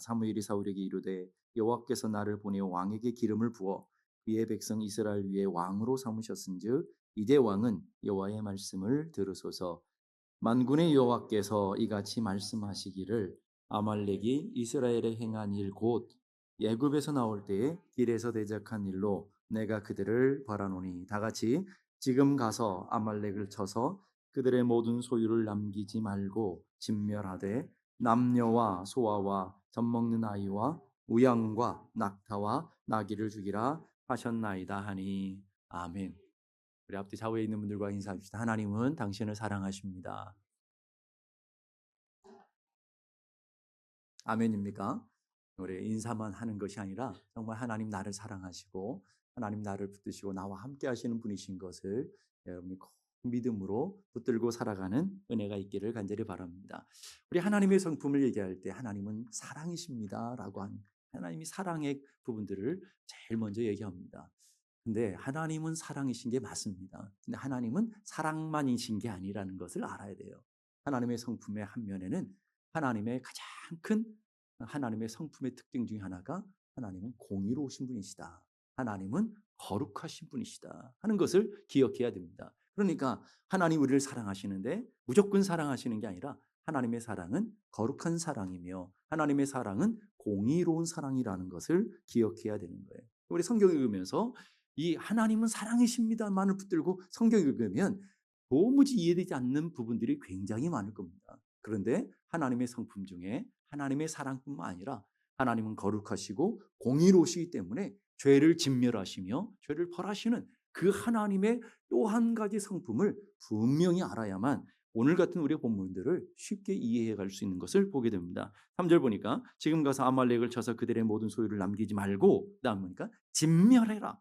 사무엘이 사울에게 이르되 여호와께서 나를 보내어 왕에게 기름을 부어 그의 백성 이스라엘 위에 왕으로 삼으셨은즉 이제 왕은 여호와의 말씀을 들으소서. 만군의 여호와께서 이같이 말씀하시기를 아말렉이 이스라엘에 행한 일 곧 예굽에서 나올 때에 길에서 대적한 일로 내가 그들을 벌하노니. 다 같이 지금 가서 아말렉을 쳐서 그들의 모든 소유를 남기지 말고 진멸하되 남녀와 소아와 젖 먹는 아이와 우양과 낙타와 나귀를 죽이라 하셨나이다 하니 아멘. 우리 앞뒤 좌우에 있는 분들과 인사합시다. 하나님은 당신을 사랑하십니다. 아멘입니까? 우리 인사만 하는 것이 아니라 정말 하나님 나를 사랑하시고 하나님 나를 붙드시고 나와 함께 하시는 분이신 것을 여러분이 꼭 믿음으로 붙들고 살아가는 은혜가 있기를 간절히 바랍니다. 우리 하나님의 성품을 얘기할 때 하나님은 사랑이십니다라고 한 하나님이 사랑의 부분들을 제일 먼저 얘기합니다. 근데 하나님은 사랑이신 게 맞습니다. 근데 하나님은 사랑만이신 게 아니라는 것을 알아야 돼요. 하나님의 성품의 한 면에는 하나님의 가장 큰 하나님의 성품의 특징 중에 하나가 하나님은 공의로우신 분이시다. 하나님은 거룩하신 분이시다 하는 것을 기억해야 됩니다. 그러니까 하나님 우리를 사랑하시는데 무조건 사랑하시는 게 아니라 하나님의 사랑은 거룩한 사랑이며 하나님의 사랑은 공의로운 사랑이라는 것을 기억해야 되는 거예요. 우리 성경 읽으면서 이 하나님은 사랑이십니다만을 붙들고 성경 읽으면 도무지 이해되지 않는 부분들이 굉장히 많을 겁니다. 그런데 하나님의 성품 중에 하나님의 사랑뿐만 아니라 하나님은 거룩하시고 공의로우시기 때문에 죄를 진멸하시며 죄를 벌하시는 그 하나님의 또 한 가지 성품을 분명히 알아야만 오늘 같은 우리의 본문들을 쉽게 이해해 갈 수 있는 것을 보게 됩니다. 3절 보니까 지금 가서 아말렉을 쳐서 그들의 모든 소유를 남기지 말고 그다음 보니까 진멸해라.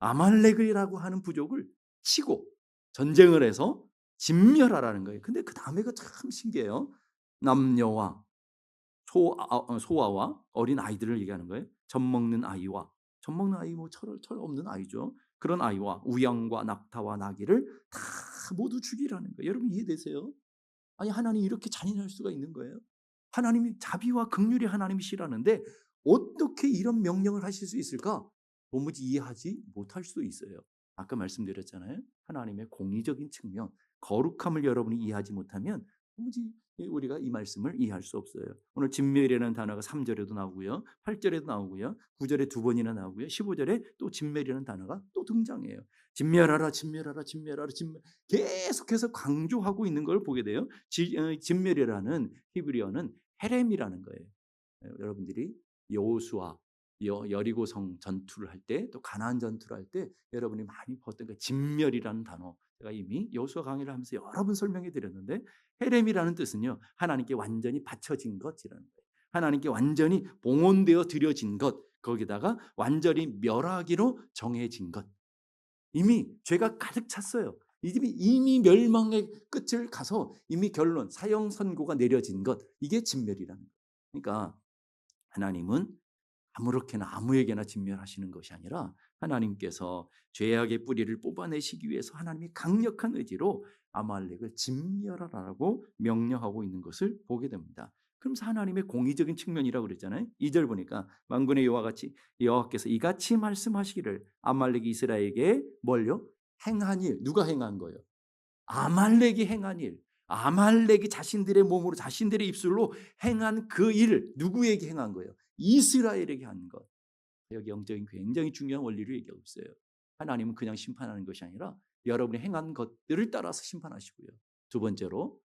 아말렉이라고 하는 부족을 치고 전쟁을 해서 진멸하라는 거예요. 근데 그 다음에가 참 신기해요. 남녀와 소아, 어, 소아와 어린 아이들을 얘기하는 거예요. 젖 먹는 아이와 젖 먹는 아이 뭐 철, 철 없는 아이죠. 그런 아이와 우양과 낙타와 나귀를 다 모두 죽이라는 거예요. 여러분 이해되세요? 아니 하나님 이렇게 잔인할 수가 있는 거예요? 하나님이 자비와 극률이 하나님이시라는데 어떻게 이런 명령을 하실 수 있을까? 도무지 이해하지 못할 수도 있어요. 아까 말씀드렸잖아요. 하나님의 공의적인 측면, 거룩함을 여러분이 이해하지 못하면 도무지 우리가 이 말씀을 이해할 수 없어요. 오늘 진멸이라는 단어가 3절에도 나오고요. 8절에도 나오고요. 9절에 두 번이나 나오고요. 15절에 또 진멸이라는 단어가 또 등장해요. 진멸하라, 진멸하라, 진멸하라, 진멸. 계속해서 강조하고 있는 걸 보게 돼요. 지, 어, 진멸이라는 히브리어는 헤렘이라는 거예요. 어, 여러분들이 여호수아 여, 여리고성 전투를 할 때 또 가나안 전투를 할 때 여러분이 많이 봤던 그 진멸이라는 단어 제가 이미 여호수아 강의를 하면서 여러 번 설명해 드렸는데 헤렘이라는 뜻은요 하나님께 완전히 바쳐진 것이라는 거예요. 하나님께 완전히 봉헌되어 드려진 것 거기다가 완전히 멸하기로 정해진 것 이미 죄가 가득 찼어요. 이미 이미 멸망의 끝을 가서 이미 결론 사형 선고가 내려진 것 이게 진멸이라는 거예요. 그러니까 하나님은 아무렇게나 아무에게나 진멸하시는 것이 아니라 하나님께서 죄악의 뿌리를 뽑아내시기 위해서 하나님이 강력한 의지로 아말렉을 진멸하라고 명령하고 있는 것을 보게 됩니다. 그러면서 하나님의 공의적인 측면이라고 그랬잖아요. 2절 보니까 만군의 여호와 같이 여호와께서 이같이 말씀하시기를 아말렉이 이스라엘에게 뭘요? 행한 일 누가 행한 거예요? 아말렉이 행한 일. 아말렉이 자신들의 몸으로 자신들의 입술로 행한 그 일을 누구에게 행한 거예요? 이스라엘에게 한 것. 여기 영적인 굉장히 중요한 원리를 얘기하고 있어요. 하나님은 그냥 심판하는 것이 아니라 여러분이 행한 것들을 따라서 심판하시고요. 두 번째로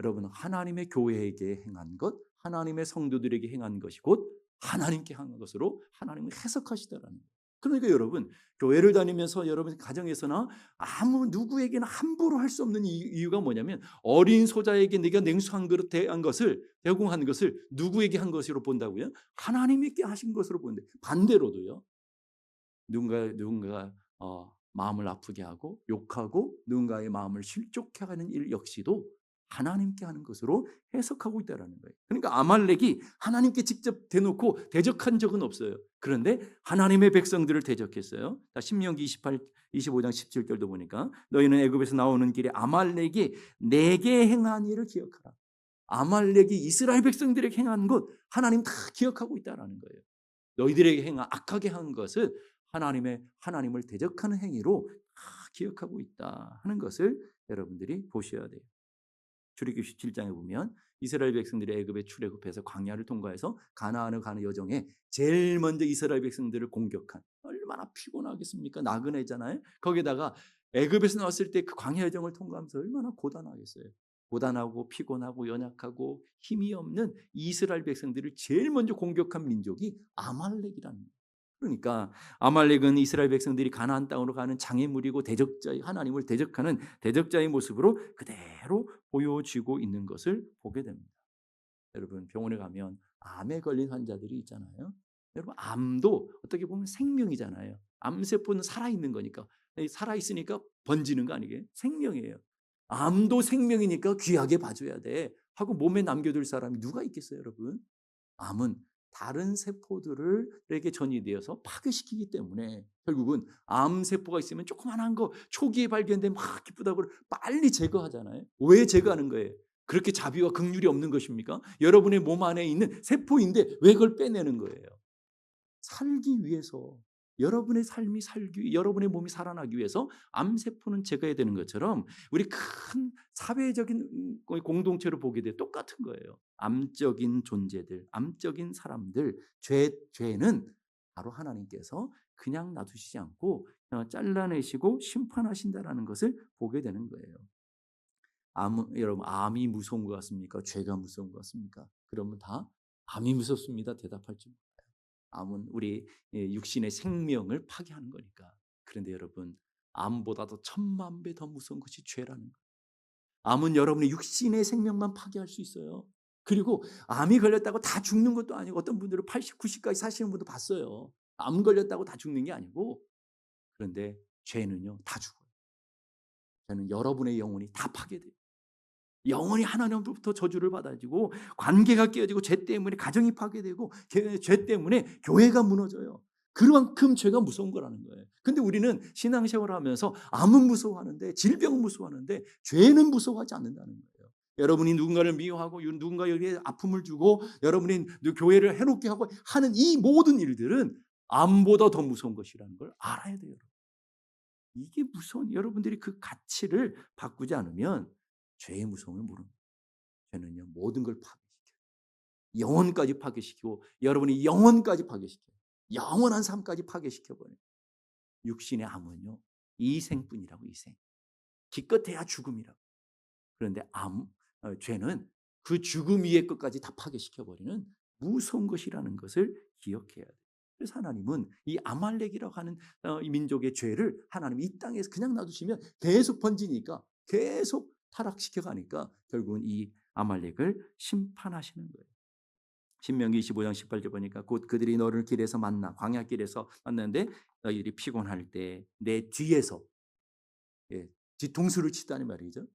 여러분 하나님의 교회에게 행한 것, 하나님의 성도들에게 행한 것이 곧 하나님께 한 것으로 하나님을 해석하시더라는 거예요. 그러니까 여러분 교회를 다니면서 여러분 가정에서나 아무 누구에게나 함부로 할 수 없는 이유가 뭐냐면 어린 소자에게 내가 냉수 한 그릇 대한 것을 대공한 것을 누구에게 한 것으로 본다고요? 하나님께 하신 것으로 보는데 반대로도요. 누군가 누군가 어, 마음을 아프게 하고 욕하고 누군가의 마음을 실족해 하는 일 역시도 하나님께 하는 것으로 해석하고 있다는 거예요. 그러니까 아말렉이 하나님께 직접 대놓고 대적한 적은 없어요. 그런데 하나님의 백성들을 대적했어요. 신명기 28, 25장 17절도 보니까 너희는 애굽에서 나오는 길에 아말렉이 내게 행한 일을 기억하라. 아말렉이 이스라엘 백성들에게 행한 것 하나님 다 기억하고 있다라는 거예요. 너희들에게 행한 악하게 한 것을 하나님의 하나님을 대적하는 행위로 다 기억하고 있다 하는 것을 여러분들이 보셔야 돼요. 출애굽 17장에 보면 이스라엘 백성들이 애굽에 출애굽해서 광야를 통과해서 가나안을 가는 여정에 제일 먼저 이스라엘 백성들을 공격한 얼마나 피곤하겠습니까? 나그네잖아요. 거기다가 애굽에서 나왔을 때 그 광야 여정을 통과하면서 얼마나 고단하겠어요. 고단하고 피곤하고 연약하고 힘이 없는 이스라엘 백성들을 제일 먼저 공격한 민족이 아말렉이라는. 그러니까 아말렉은 이스라엘 백성들이 가나안 땅으로 가는 장애물이고 대적자의 하나님을 대적하는 대적자의 모습으로 그대로 보여지고 있는 것을 보게 됩니다. 여러분 병원에 가면 암에 걸린 환자들이 있잖아요. 여러분 암도 어떻게 보면 생명이잖아요. 암세포는 살아 있는 거니까 살아 있으니까 번지는 거 아니게 생명이에요. 암도 생명이니까 귀하게 봐줘야 돼 하고 몸에 남겨둘 사람이 누가 있겠어요, 여러분? 암은 다른 세포들에게 전이되어서 파괴시키기 때문에 결국은 암 세포가 있으면 조그만한 거 초기에 발견되면 막 기쁘다고 빨리 제거하잖아요. 왜 제거하는 거예요? 그렇게 자비와 긍휼이 없는 것입니까? 여러분의 몸 안에 있는 세포인데 왜 그걸 빼내는 거예요? 살기 위해서 여러분의 삶이 살기 여러분의 몸이 살아나기 위해서 암 세포는 제거해야 되는 것처럼 우리 큰 사회적인 공동체로 보게 돼 똑같은 거예요. 암적인 존재들, 암적인 사람들, 죄 죄는 바로 하나님께서 그냥 놔두시지 않고 어, 잘라내시고 심판하신다라는 것을 보게 되는 거예요. 암 여러분 암이 무서운 것 같습니까? 죄가 무서운 것 같습니까? 그러면 다 암이 무섭습니다. 대답할지 암은 우리 예, 육신의 생명을 파괴하는 거니까. 그런데 여러분, 암보다도 천만 배 더 무서운 것이 죄라는 거예요. 암은 여러분의 육신의 생명만 파괴할 수 있어요. 그리고 암이 걸렸다고 다 죽는 것도 아니고 어떤 분들은 80, 90까지 사시는 분도 봤어요. 암 걸렸다고 다 죽는 게 아니고 그런데 죄는요 다 죽어요. 죄는 여러분의 영혼이 다 파괴돼요. 영원히 하나님으로부터 저주를 받아지고 관계가 깨어지고 죄 때문에 가정이 파괴되고 죄 때문에 교회가 무너져요. 그만큼 죄가 무서운 거라는 거예요. 근데 우리는 신앙생활을 하면서 암은 무서워하는데 질병은 무서워하는데 죄는 무서워하지 않는다는 거예요. 여러분이 누군가를 미워하고 누군가에게 아픔을 주고 여러분이 교회를 해롭게 하고 하는 이 모든 일들은 암보다 더 무서운 것이라는 걸 알아야 돼요. 이게 무서운 여러분들이 그 가치를 바꾸지 않으면 죄의 무서움을 모릅니다. 죄는요 모든 걸 파괴시켜요. 영혼까지 파괴시키고 여러분이 영혼까지 파괴시켜요. 영원한 삶까지 파괴시켜버려요. 육신의 암은요 이 생뿐이라고 이 생. 기껏해야 죽음이라고. 그런데 암 어, 죄는 그 죽음 위의 것까지 다 파괴시켜버리는 무서운 것이라는 것을 기억해야 돼요. 그래서 하나님은 이 아말렉이라고 하는 어, 이 민족의 죄를 하나님 이 땅에서 그냥 놔두시면 계속 번지니까 계속 타락시켜 가니까 결국은 이 아말렉을 심판하시는 거예요. 신명기 25장 18절 보니까 곧 그들이 너를 길에서 만나 광야 길에서 만났는데 너희들이 피곤할 때 내 뒤에서 예, 뒤통수를 치다는 말이죠.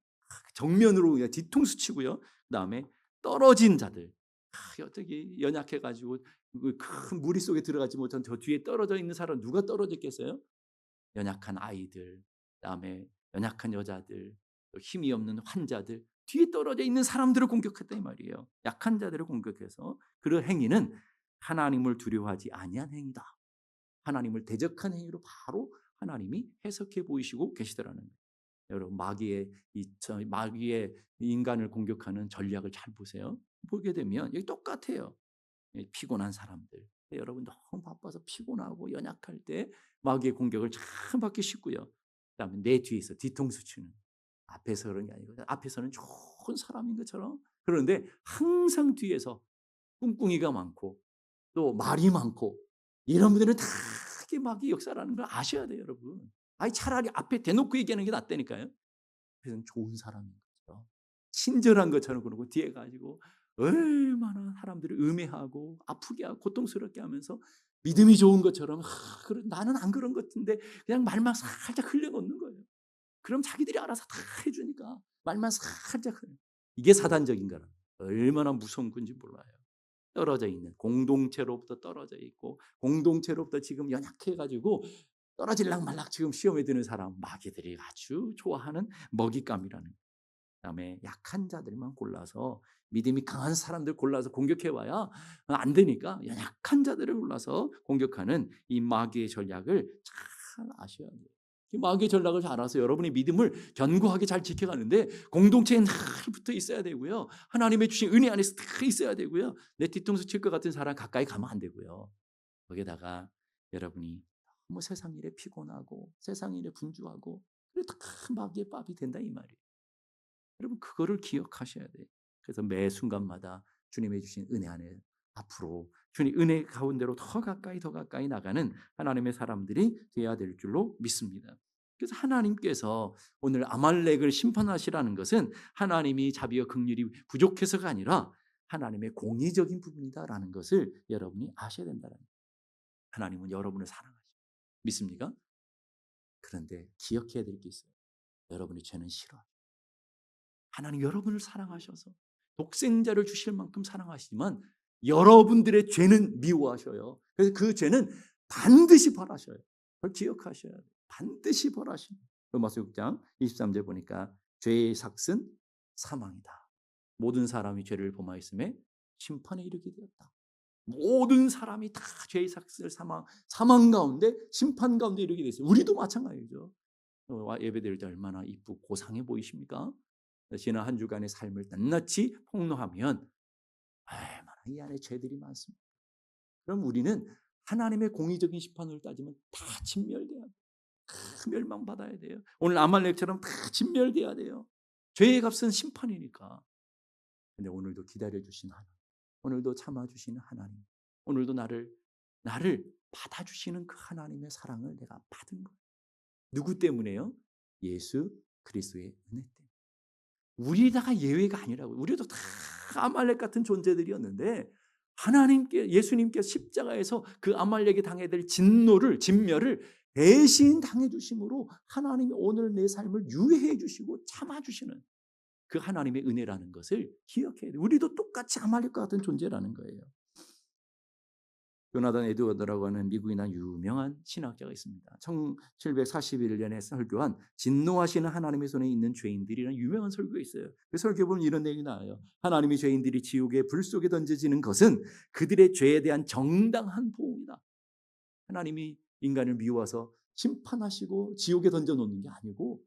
정면으로 뒤통수 치고요. 그다음에 떨어진 자들 아, 어떻게 연약해가지고 그큰 무리 속에 들어가지 못한 저 뒤에 떨어져 있는 사람 누가 떨어졌겠어요? 연약한 아이들, 그다음에 연약한 여자들, 힘이 없는 환자들, 뒤에 떨어져 있는 사람들을 공격했다 이 말이에요. 약한 자들을 공격해서 그런 행위는 하나님을 두려워하지 아니한 행위다. 하나님을 대적한 행위로 바로 하나님이 해석해 보이시고 계시더라는 거예요. 여러분 마귀의 이 마귀의 인간을 공격하는 전략을 잘 보세요. 보게 되면 여기 똑같아요. 피곤한 사람들. 여러분 너무 바빠서 피곤하고 연약할 때 마귀의 공격을 참 받기 쉽고요. 그다음에 내 뒤에서 뒤통수 치는 앞에서 그런 게 아니고 앞에서는 좋은 사람인 것처럼 그런데 항상 뒤에서 꿍꿍이가 많고 또 말이 많고 이런 분들은 다 마귀 역사라는 걸 아셔야 돼요, 여러분. 아니 차라리 앞에 대놓고 얘기하는 게 낫다니까요. 그래서 좋은 사람인 거죠. 친절한 것처럼 그러고 뒤에 가지고 얼마나 사람들을 음해하고 아프게 하고 고통스럽게 하면서 믿음이 좋은 것처럼 아, 나는 안 그런 것 같은데 그냥 말만 살짝 흘려놓는 거예요. 그럼 자기들이 알아서 다 해주니까 말만 살짝 이게 사단적인 거라 얼마나 무서운 건지 몰라요. 떨어져 있는 공동체로부터 떨어져 있고 공동체로부터 지금 연약해가지고 떨어질락 말락 지금 시험에 드는 사람 마귀들이 아주 좋아하는 먹잇감이라는. 그다음에 약한 자들만 골라서 믿음이 강한 사람들 골라서 공격해봐야 안 되니까 연약한 자들을 골라서 공격하는 이 마귀의 전략을 잘 아셔야 돼요. 이 마귀의 전략을 잘 알아서 여러분의 믿음을 견고하게 잘 지켜가는데 공동체에 늘 붙어 있어야 되고요. 하나님의 주신 은혜 안에서 늘 있어야 되고요. 내 뒤통수 칠 것 같은 사람 가까이 가면 안 되고요. 거기다가 여러분이 너무 세상 일에 피곤하고 세상 일에 분주하고 그래 다 마귀의 밥이 된다 이 말이에요. 여러분 그거를 기억하셔야 돼요. 그래서 매 순간마다 주님의 주신 은혜 안에 앞으로 주님 은혜 가운데로 더 가까이 더 가까이 나가는 하나님의 사람들이 되어야 될 줄로 믿습니다. 그래서 하나님께서 오늘 아말렉을 심판하시라는 것은 하나님이 자비와 긍휼이 부족해서가 아니라 하나님의 공의적인 부분이다라는 것을 여러분이 아셔야 된다는 거예요. 하나님은 여러분을 사랑하십니다. 믿습니까? 그런데 기억해야 될 게 있어요. 여러분의 죄는 싫어. 하나님 여러분을 사랑하셔서 독생자를 주실 만큼 사랑하시지만 여러분들의 죄는 미워하셔요. 그래서 그 죄는 반드시 벌하셔요. 그걸 기억하셔야 돼요. 반드시 벌하십니다. 로마서 6장 23절 보니까 죄의 삭은 사망이다. 모든 사람이 죄를 범하였음에 심판에 이르게 되었다. 모든 사람이 다 죄의 삭을 사망 사망 가운데 심판 가운데 이르게 됐어요. 우리도 마찬가지죠. 어, 예배 드릴 때 얼마나 이쁘고 고상해 보이십니까? 지난 한 주간의 삶을 낱낱이 폭로하면 얼마나 이 안에 죄들이 많습니다. 그럼 우리는 하나님의 공의적인 심판을 따지면 다 진멸돼야 돼요. 다 멸망받아야 돼요. 오늘 아말렉처럼 다 진멸돼야 돼요. 죄의 값은 심판이니까. 근데 오늘도 기다려주신 하나님, 오늘도 참아주시는 하나님, 오늘도 나를, 나를 받아주시는 그 하나님의 사랑을 내가 받은 거예요. 누구 때문에요? 예수 그리스도의 은혜 때문에. 우리 다가 예외가 아니라고. 우리도 다 아말렉 같은 존재들이었는데 하나님께 예수님께 십자가에서 그 아말렉이 당해야 될 진노를 진멸을 대신 당해 주심으로 하나님이 오늘 내 삶을 유해해 주시고 참아 주시는 그 하나님의 은혜라는 것을 기억해야 돼. 우리도 똑같이 아말렉과 같은 존재라는 거예요. 요나단 에드워드라고 하는 미국이나 유명한 신학자가 있습니다. 1741년에 설교한 진노하시는 하나님의 손에 있는 죄인들이라는 유명한 설교가 있어요. 그 설교 보면 이런 내용이 나와요. 하나님의 죄인들이 지옥의 불 속에 던져지는 것은 그들의 죄에 대한 정당한 보응이다. 하나님이 인간을 미워서 심판하시고 지옥에 던져 놓는 게 아니고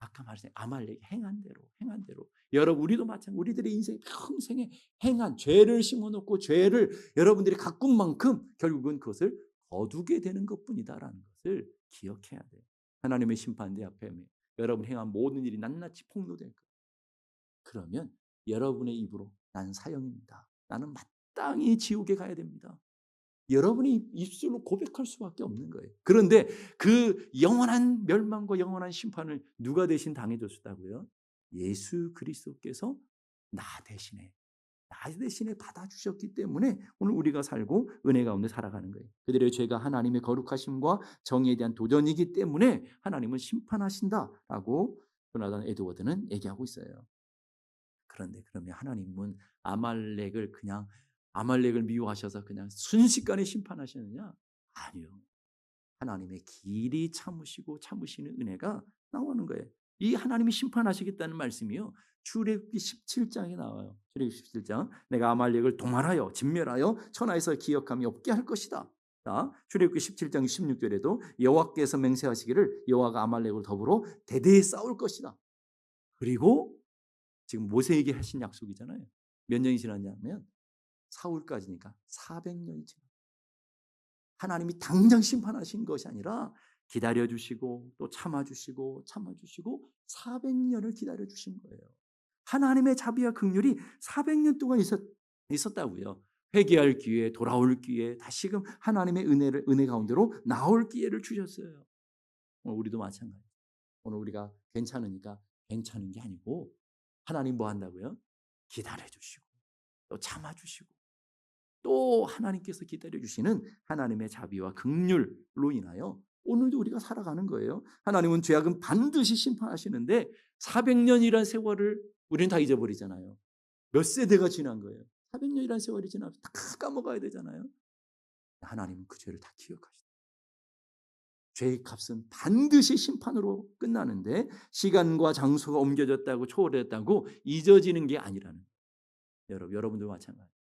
아까 말했던 아말렉이 행한 대로 행한 대로 여러분 우리도 마찬가지 우리들의 인생 평생에 행한 죄를 심어놓고 죄를 여러분들이 가꾼 만큼 결국은 그것을 거두게 되는 것뿐이다라는 것을 기억해야 돼요. 하나님의 심판대 앞에 여러분 행한 모든 일이 낱낱이 폭로될 거예요. 그러면 여러분의 입으로 난 사형입니다. 나는 마땅히 지옥에 가야 됩니다. 여러분이 입술로 고백할 수밖에 없는 거예요. 그런데 그 영원한 멸망과 영원한 심판을 누가 대신 당해줬다고요? 예수 그리스도께서 나 대신에 나 대신에 받아주셨기 때문에 오늘 우리가 살고 은혜 가운데 살아가는 거예요. 그들의 죄가 하나님의 거룩하심과 정의에 대한 도전이기 때문에 하나님은 심판하신다라고 조나단 에드워드는 얘기하고 있어요. 그런데 그러면 하나님은 아말렉을 그냥 아말렉을 미워하셔서 그냥 순식간에 심판하시느냐? 아니요. 하나님의 길이 참으시고 참으시는 은혜가 나오는 거예요. 이 하나님이 심판하시겠다는 말씀이요. 출애굽기 17장에 나와요. 출애굽기 17장. 내가 아말렉을 동원하여 진멸하여 천하에서 기억함이 없게 할 것이다. 자, 출애굽기 17장 16절에도 여호와께서 맹세하시기를 여호와가 아말렉을 더불어 대대에 싸울 것이다. 그리고 지금 모세에게 하신 약속이잖아요. 몇 년이 지났냐면 사울까지니까 400년이 지나. 하나님이 당장 심판하신 것이 아니라 기다려 주시고 또 참아 주시고 참아 주시고 400년을 기다려 주신 거예요. 하나님의 자비와 긍휼이 400년 동안 있었, 있었다고요. 회개할 기회, 돌아올 기회, 다시금 하나님의 은혜를 은혜 가운데로 나올 기회를 주셨어요. 우리도 마찬가지. 오늘 우리가 괜찮으니까 괜찮은 게 아니고 하나님 뭐 한다고요? 기다려 주시고 또 참아 주시고 또 하나님께서 기다려 주시는 하나님의 자비와 긍휼로 인하여 오늘도 우리가 살아가는 거예요. 하나님은 죄악은 반드시 심판하시는데 400년이란 세월을 우리는 다 잊어버리잖아요. 몇 세대가 지난 거예요. 400년이란 세월이 지나면 다 까먹어야 되잖아요. 하나님은 그 죄를 다 기억하시다. 죄의 값은 반드시 심판으로 끝나는데 시간과 장소가 옮겨졌다고 초월했다고 잊어지는 게 아니라는 여러분, 여러분도 마찬가지.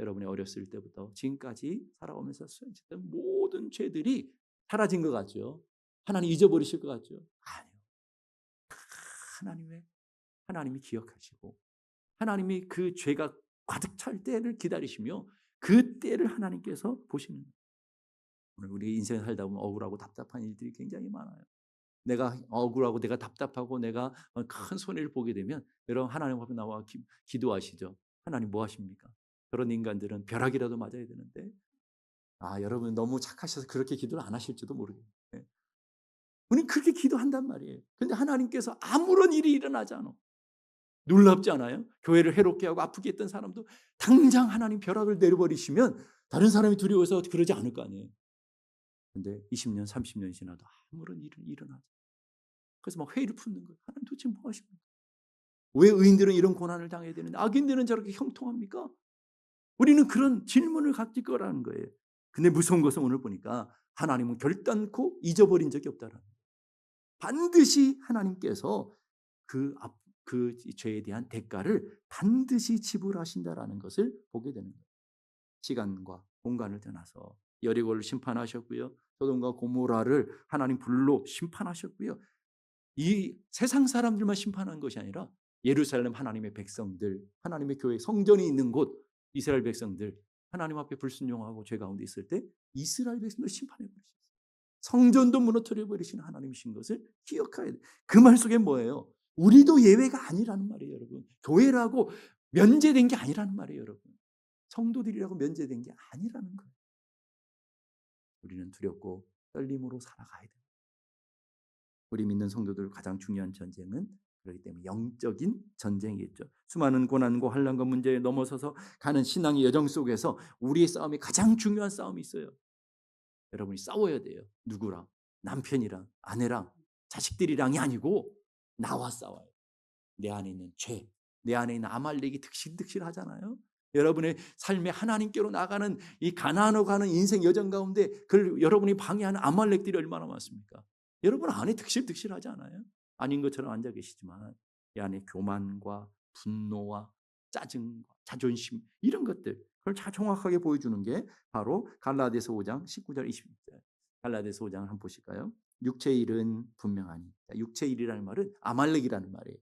여러분이 어렸을 때부터 지금까지 살아오면서 수행했던 모든 죄들이 사라진 것 같죠. 하나님 잊어버리실 것 같죠. 아니요. 하나님의 하나님이 기억하시고 하나님이 그 죄가 가득 찰 때를 기다리시며 그 때를 하나님께서 보시는. 오늘 우리 인생 살다 보면 억울하고 답답한 일들이 굉장히 많아요. 내가 억울하고 내가 답답하고 내가 큰 손해를 보게 되면 여러분 하나님 앞에 나와 기, 기도하시죠. 하나님 뭐 하십니까? 그런 인간들은 벼락이라도 맞아야 되는데 아 여러분 너무 착하셔서 그렇게 기도를 안 하실지도 모르겠어요. 우리는 그렇게 기도한단 말이에요. 근데 하나님께서 아무런 일이 일어나지 않아. 놀랍지 않아요? 교회를 해롭게 하고 아프게 했던 사람도 당장 하나님 벼락을 내려버리시면 다른 사람이 두려워서 그러지 않을 거 아니에요. 근데 20년, 30년 지나도 아무런 일은 일어나지. 그래서 막 회의를 푸는 거예요. 하나님 도대체 뭐 하십니까? 왜 의인들은 이런 고난을 당해야 되는데 악인들은 저렇게 형통합니까? 우리는 그런 질문을 갖질 거라는 거예요. 근데 무서운 것은 오늘 보니까 하나님은 결단코 잊어버린 적이 없다라는 거예요. 반드시 하나님께서 그, 앞, 그 죄에 대한 대가를 반드시 지불하신다라는 것을 보게 되는 거예요. 시간과 공간을 떠나서 여리고를 심판하셨고요. 소돔과 고모라를 하나님 불로 심판하셨고요. 이 세상 사람들만 심판한 것이 아니라 예루살렘 하나님의 백성들, 하나님의 교회 성전이 있는 곳 이스라엘 백성들 하나님 앞에 불순종하고 죄 가운데 있을 때 이스라엘 백성들 심판해 버리셨어요. 성전도 무너뜨려 버리신 하나님이신 것을 기억해야 돼. 그 말 속에 뭐예요? 우리도 예외가 아니라는 말이에요, 여러분. 교회라고 면제된 게 아니라는 말이에요, 여러분. 성도들이라고 면제된 게 아니라는 거예요. 우리는 두렵고 떨림으로 살아가야 돼요. 우리 믿는 성도들 가장 중요한 전쟁은 그렇기 때문에 영적인 전쟁이겠죠. 수많은 고난과 환란과 문제에 넘어서서 가는 신앙의 여정 속에서 우리의 싸움이 가장 중요한 싸움이 있어요. 여러분이 싸워야 돼요. 누구랑? 남편이랑, 아내랑, 자식들이랑이 아니고 나와 싸워요. 내 안에 있는 죄, 내 안에 있는 아말렉이 득실득실 하잖아요. 여러분의 삶에 하나님께로 나가는 이 가나안으로 가는 인생 여정 가운데 그걸 여러분이 방해하는 아말렉들이 얼마나 많습니까? 여러분 안에 득실득실하지 않아요? 아닌 것처럼 앉아 계시지만 이 안에 교만과 분노와 짜증과 자존심 이런 것들 그걸 다 정확하게 보여주는 게 바로 갈라디아서 5장 19절 20절 갈라디아서 5장을 한번 보실까요? 육체의 일은 분명하니 육체의 일이라는 말은 아말렉이라는 말이에요.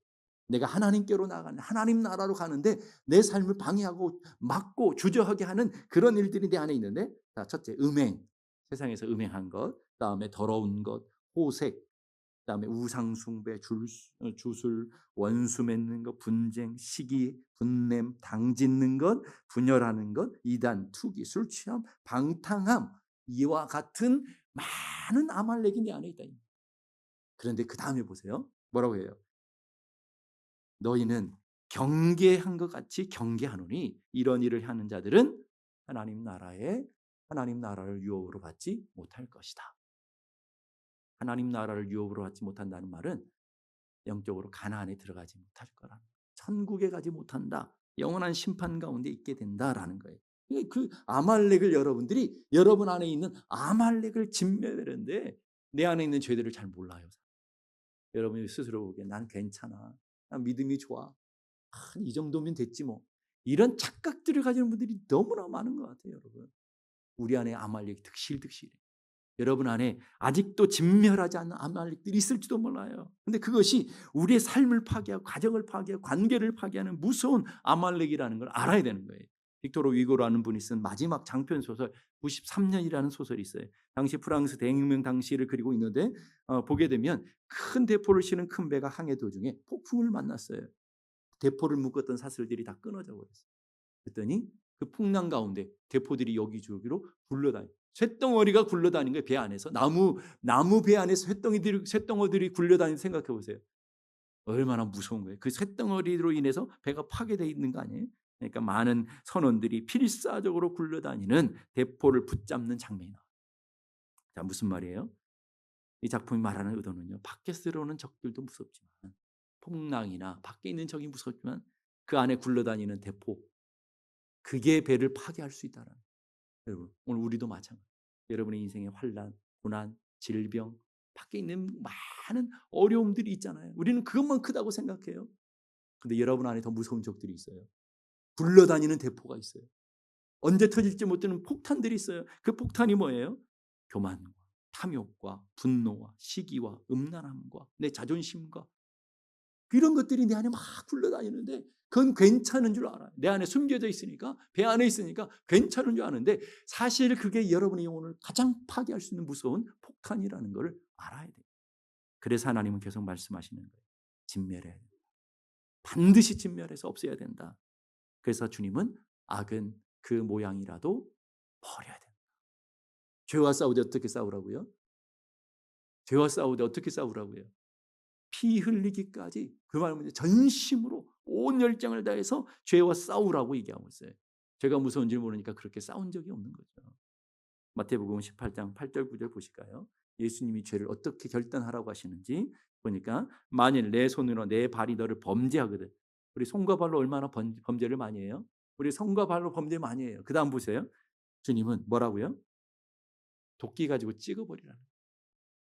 내가 하나님께로 나가는 하나님 나라로 가는데 내 삶을 방해하고 막고 주저하게 하는 그런 일들이 내 안에 있는데 자 첫째 음행 세상에서 음행한 것 다음에 더러운 것 호색 그 다음에 우상 숭배 어, 주술 원수 맺는 것 분쟁 시기 분냄 당 짓는 것 분열하는 것 이단 투기 술 취함 방탕함 이와 같은 많은 아말렉이 내 안에 있다. 그런데 그 다음에 보세요. 뭐라고 해요? 너희는 경계한 것 같이 경계하노니 이런 일을 하는 자들은 하나님 나라에 하나님 나라를 유업으로 받지 못할 것이다. 하나님 나라를 유업으로 받지 못한다는 말은 영적으로 가나안에 들어가지 못할 거라. 천국에 가지 못한다. 영원한 심판 가운데 있게 된다라는 거예요. 그 아말렉을 여러분들이 여러분 안에 있는 아말렉을 진멸하는데 내 안에 있는 죄들을 잘 몰라요. 여러분이 스스로 보기에 난 괜찮아. 난 믿음이 좋아. 아, 이 정도면 됐지 뭐. 이런 착각들을 가지는 분들이 너무나 많은 것 같아요, 여러분. 우리 안에 아말렉이 득실득실해. 여러분 안에 아직도 진멸하지 않는 아말렉들이 있을지도 몰라요. 근데 그것이 우리의 삶을 파괴하고 가정을 파괴하고 관계를 파괴하는 무서운 아말렉이라는 걸 알아야 되는 거예요. 빅토르 위고라는 분이 쓴 마지막 장편 소설 93년이라는 소설이 있어요. 당시 프랑스 대혁명 당시를 그리고 있는데 어, 보게 되면 큰 대포를 실은 큰 배가 항해 도중에 폭풍을 만났어요. 대포를 묶었던 사슬들이 다 끊어져 버렸어요. 그랬더니 그 풍랑 가운데 대포들이 여기저기로 굴러다니. 쇳덩어리가 굴러다니는 거예요. 배 안에서 나무 나무 배 안에서 쇳덩이들이 쇳덩어들이 굴러다니는 생각해 보세요. 얼마나 무서운 거예요. 그 쇳덩어리로 인해서 배가 파괴되어 있는 거 아니에요? 그러니까 많은 선원들이 필사적으로 굴러다니는 대포를 붙잡는 장면이 나와요. 자, 무슨 말이에요? 이 작품이 말하는 의도는요. 밖에서 들어오는 적들도 무섭지만 폭랑이나 밖에 있는 적이 무섭지만 그 안에 굴러다니는 대포 그게 배를 파괴할 수 있다는 여러분 오늘 우리도 마찬가지. 여러분의 인생의 환란, 고난, 질병 밖에 있는 많은 어려움들이 있잖아요. 우리는 그것만 크다고 생각해요. 근데 여러분 안에 더 무서운 적들이 있어요. 굴러다니는 대포가 있어요. 언제 터질지 못하는 폭탄들이 있어요. 그 폭탄이 뭐예요? 교만과 탐욕과 분노와 시기와 음란함과 내 자존심과 이런 것들이 내 안에 막 굴러다니는데 그건 괜찮은 줄 알아요. 내 안에 숨겨져 있으니까 배 안에 있으니까 괜찮은 줄 아는데 사실 그게 여러분의 영혼을 가장 파괴할 수 있는 무서운 폭탄이라는 걸 알아야 돼요. 그래서 하나님은 계속 말씀하시는 거예요. 진멸해야 된다. 반드시 진멸해서 없애야 된다. 그래서 주님은 악은 그 모양이라도 버려야 된다. 죄와 싸우되 어떻게 싸우라고요? 죄와 싸우되 어떻게 싸우라고요? 피 흘리기까지 그 말은 전심으로 온 열정을 다해서 죄와 싸우라고 얘기하고 있어요. 죄가 무서운 줄 모르니까 그렇게 싸운 적이 없는 거죠. 마태복음 18장 8절 9절 보실까요? 예수님이 죄를 어떻게 결단하라고 하시는지 보니까 만일 내 손으로 내 발이 너를 범죄하거든. 우리 손과 발로 얼마나 범죄를 많이 해요? 우리 손과 발로 범죄 많이 해요. 그 다음 보세요. 주님은 뭐라고요? 도끼 가지고 찍어버리라는.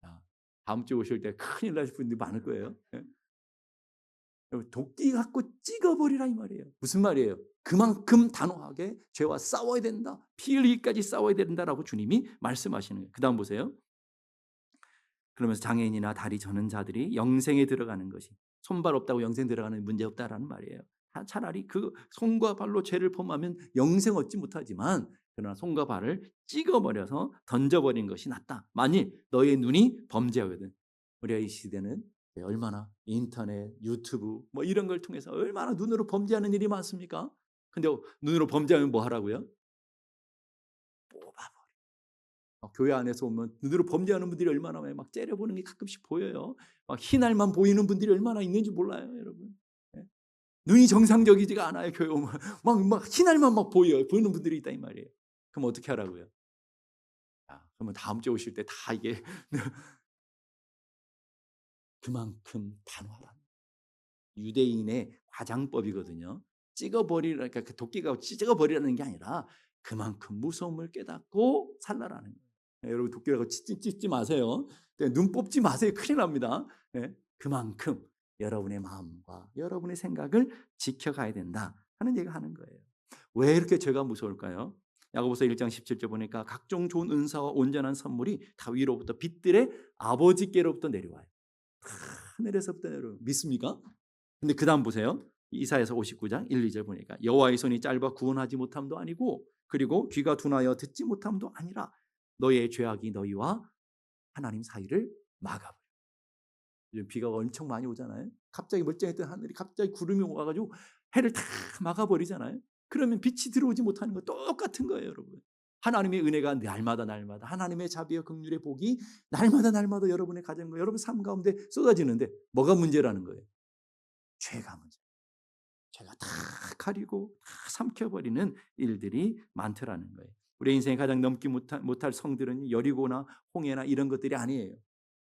야, 다음 주에 오실 때 큰일 나실 분들이 많을 거예요. 예? 도끼 갖고 찍어버리라 이 말이에요. 무슨 말이에요? 그만큼 단호하게 죄와 싸워야 된다. 피 흘리기까지 싸워야 된다라고 주님이 말씀하시는 거예요. 그 다음 보세요. 그러면서 장애인이나 다리 저는 자들이 영생에 들어가는 것이 손발 없다고 영생 들어가는 문제 없다라는 말이에요. 차라리 그 손과 발로 죄를 범하면 영생 얻지 못하지만 그러나 손과 발을 찍어버려서 던져버린 것이 낫다. 만일 너의 눈이 범죄하거든. 우리가 이 시대는 얼마나 인터넷, 유튜브 뭐 이런 걸 통해서 얼마나 눈으로 범죄하는 일이 많습니까? 근데 눈으로 범죄하면 뭐 하라고요? 뽑아버려. 어, 교회 안에서 오면 눈으로 범죄하는 분들이 얼마나 많아요. 막 째려보는 게 가끔씩 보여요. 막 흰알만 보이는 분들이 얼마나 있는지 몰라요, 여러분. 예? 눈이 정상적이지가 않아요, 교회 오면. 막, 막 흰알만 막 보여요. 보이는 분들이 있다, 이 말이에요. 그럼 어떻게 하라고요? 자, 그러면 다음 주에 오실 때 다 이게 그만큼 단호하다. 유대인의 과장법이거든요. 찍어버리라, 그러니까 그 도끼가 찍어버리라는 게 아니라 그만큼 무서움을 깨닫고 살라라는 거예요. 네, 여러분 도끼라고 찍지, 찍지 마세요. 네, 눈 뽑지 마세요. 큰일 납니다. 네, 그만큼 여러분의 마음과 여러분의 생각을 지켜가야 된다 하는 얘기가 하는 거예요. 왜 이렇게 죄가 무서울까요? 야고보서 1장 17절 보니까 각종 좋은 은사와 온전한 선물이 다 위로부터 빛들의 아버지께로부터 내려와요. 하늘에서부터 내려 믿습니까? 근데 그 다음 보세요. 이사에서 59장 1, 2절 보니까 여호와의 손이 짧아 구원하지 못함도 아니고 그리고 귀가 둔하여 듣지 못함도 아니라 너의 죄악이 너희와 하나님 사이를 막아버려. 요즘 비가 엄청 많이 오잖아요. 갑자기 멀쩡했던 하늘이 갑자기 구름이 와가지고 해를 다 막아버리잖아요. 그러면 빛이 들어오지 못하는 거 똑같은 거예요, 여러분. 하나님의 은혜가 날마다 날마다 하나님의 자비와 긍휼의 복이 날마다 날마다 여러분의 가정과 여러분 삶 가운데 쏟아지는데 뭐가 문제라는 거예요? 죄가 문제. 죄가 다 가리고 다 삼켜버리는 일들이 많더라는 거예요. 우리 인생에 가장 넘기 못할, 못할 성들은 여리고나 홍해나 이런 것들이 아니에요.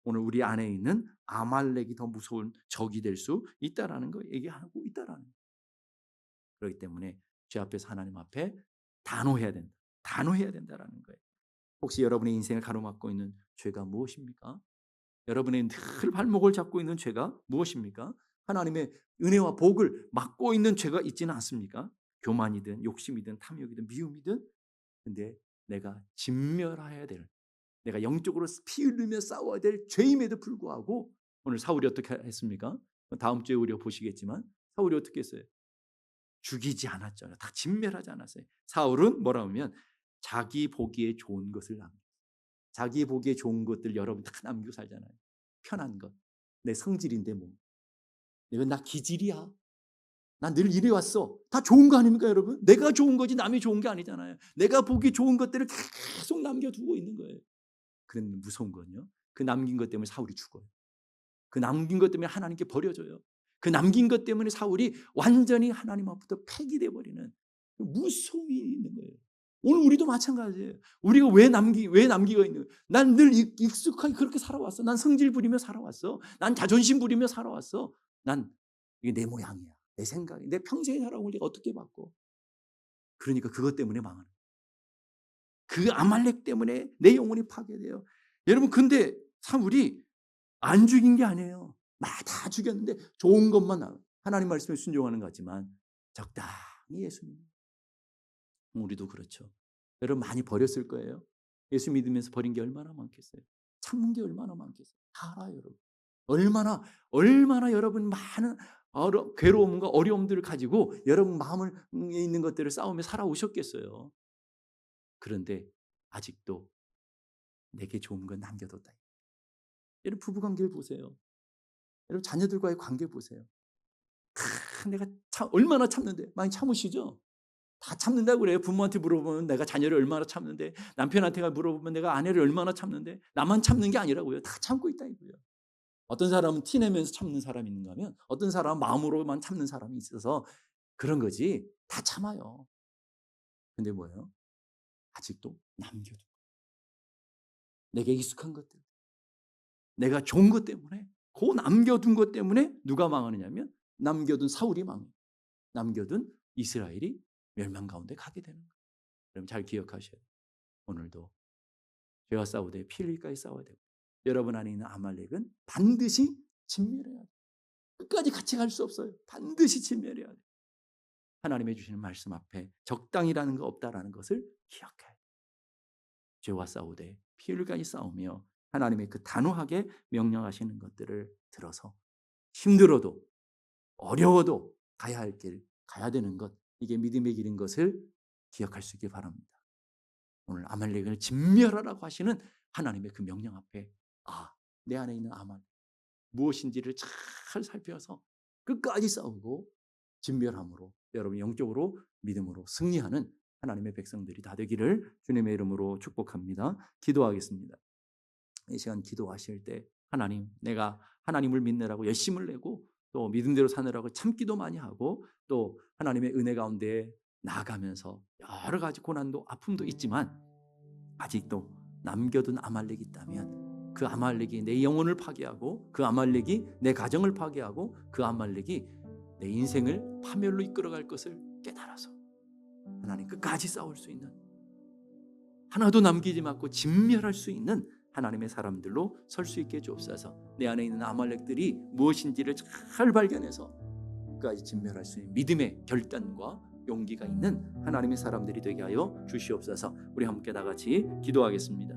오늘 우리 안에 있는 아말렉이 더 무서운 적이 될 수 있다라는 거 얘기하고 있다라는 거예요. 그렇기 때문에 죄 앞에서 하나님 앞에 단호해야 된다. 단호해야 된다라는 거예요. 혹시 여러분의 인생을 가로막고 있는 죄가 무엇입니까? 여러분의 늘 발목을 잡고 있는 죄가 무엇입니까? 하나님의 은혜와 복을 막고 있는 죄가 있지는 않습니까? 교만이든 욕심이든 탐욕이든 미움이든 근데 내가 진멸해야 될 내가 영적으로 피 흘리며 싸워야 될 죄임에도 불구하고 오늘 사울이 어떻게 했습니까? 다음 주에 우리가 보시겠지만 사울이 어떻게 했어요? 죽이지 않았잖아요. 다 진멸하지 않았어요. 사울은 뭐라 하면 자기 보기에 좋은 것을 남겨. 자기 보기에 좋은 것들 여러분 다 남기고 살잖아요. 편한 것. 내 성질인데 뭐. 이건 나 기질이야. 난늘 이래 왔어. 다 좋은 거 아닙니까, 여러분? 내가 좋은 거지 남이 좋은 게 아니잖아요. 내가 보기 좋은 것들을 계속 남겨두고 있는 거예요. 그런데 무서운 건요. 그 남긴 것 때문에 사울이 죽어요. 그 남긴 것 때문에 하나님께 버려져요. 그 남긴 것 때문에 사울이 완전히 하나님 앞부터 폐기돼 버리는 무서움이 있는 거예요. 오늘 우리도 마찬가지예요. 우리가 왜 남기 왜 남기가 있는? 난 늘 익숙하게 그렇게 살아왔어. 난 성질 부리며 살아왔어. 난 자존심 부리며 살아왔어. 난 이게 내 모양이야. 내 생각이 내 평생에 살아온 걸 어떻게 바꿔? 그러니까 그것 때문에 망하는. 그 아말렉 때문에 내 영혼이 파괴돼요. 여러분 근데 사울이 안 죽인 게 아니에요. 다 죽였는데 좋은 것만 하나님 말씀에 순종하는 것 같지만 적다 영원히 예수 믿는 우리도 그렇죠. 여러분 많이 버렸을 거예요. 예수 믿으면서 버린 게 얼마나 많겠어요. 참는 게 얼마나 많겠어요. 다 알아요, 여러분. 얼마나 얼마나 여러분 많은 어려, 괴로움과 어려움들을 가지고 여러분 마음을 에 있는 것들을 싸우며 살아오셨겠어요. 그런데 아직도 내게 좋은 건 남겨뒀다. 여러분 부부 관계를 보세요. 여러분 자녀들과의 관계 보세요. 크, 내가 참, 얼마나 참는데 많이 참으시죠? 다 참는다고 그래요. 부모한테 물어보면 내가 자녀를 얼마나 참는데 남편한테 물어보면 내가 아내를 얼마나 참는데 나만 참는 게 아니라고요. 다 참고 있다 이거예요. 어떤 사람은 티 내면서 참는 사람이 있는가 하면 어떤 사람은 마음으로만 참는 사람이 있어서 그런 거지 다 참아요. 근데 뭐예요? 아직도 남겨둔 내게 익숙한 것들 내가 좋은 것 때문에 그 남겨둔 것 때문에 누가 망하느냐면 남겨둔 사울이 망해 남겨둔 이스라엘이 멸망 가운데 가게 되는 거예요. 여러분 잘 기억하셔야 돼요. 오늘도 죄와 싸우되 피 흘릴까지 싸워야 되고 여러분 안에 있는 아말렉은 반드시 진멸해야 돼요. 끝까지 같이 갈 수 없어요. 반드시 진멸해야 돼요. 하나님의 주시는 말씀 앞에 적당이라는 거 없다라는 것을 기억해야 돼요. 죄와 싸우되 피 흘릴까지 싸우며 하나님의 그 단호하게 명령하시는 것들을 들어서 힘들어도 어려워도 가야 할 길 가야 되는 것 이게 믿음의 길인 것을 기억할 수 있길 바랍니다. 오늘 아말렉을 진멸하라고 하시는 하나님의 그 명령 앞에 아, 내 안에 있는 아말렉 무엇인지를 잘 살펴서 끝까지 싸우고 진멸함으로 여러분 영적으로 믿음으로 승리하는 하나님의 백성들이 다 되기를 주님의 이름으로 축복합니다. 기도하겠습니다. 이 시간 기도하실 때 하나님 내가 하나님을 믿느라고 열심을 내고 또 믿음대로 사느라고 참기도 많이 하고 또 하나님의 은혜 가운데 나아가면서 여러 가지 고난도 아픔도 있지만 아직도 남겨둔 아말렉이 있다면 그 아말렉이 내 영혼을 파괴하고 그 아말렉이 내 가정을 파괴하고 그 아말렉이 내 인생을 파멸로 이끌어갈 것을 깨달아서 하나님 끝까지 싸울 수 있는 하나도 남기지 않고 진멸할 수 있는 하나님의 사람들로 설 수 있게 주옵소서. 내 안에 있는 아말렉들이 무엇인지를 잘 발견해서 끝까지 진멸할 수 있는 믿음의 결단과 용기가 있는 하나님의 사람들이 되게 하여 주시옵소서. 우리 함께 다 같이 기도하겠습니다.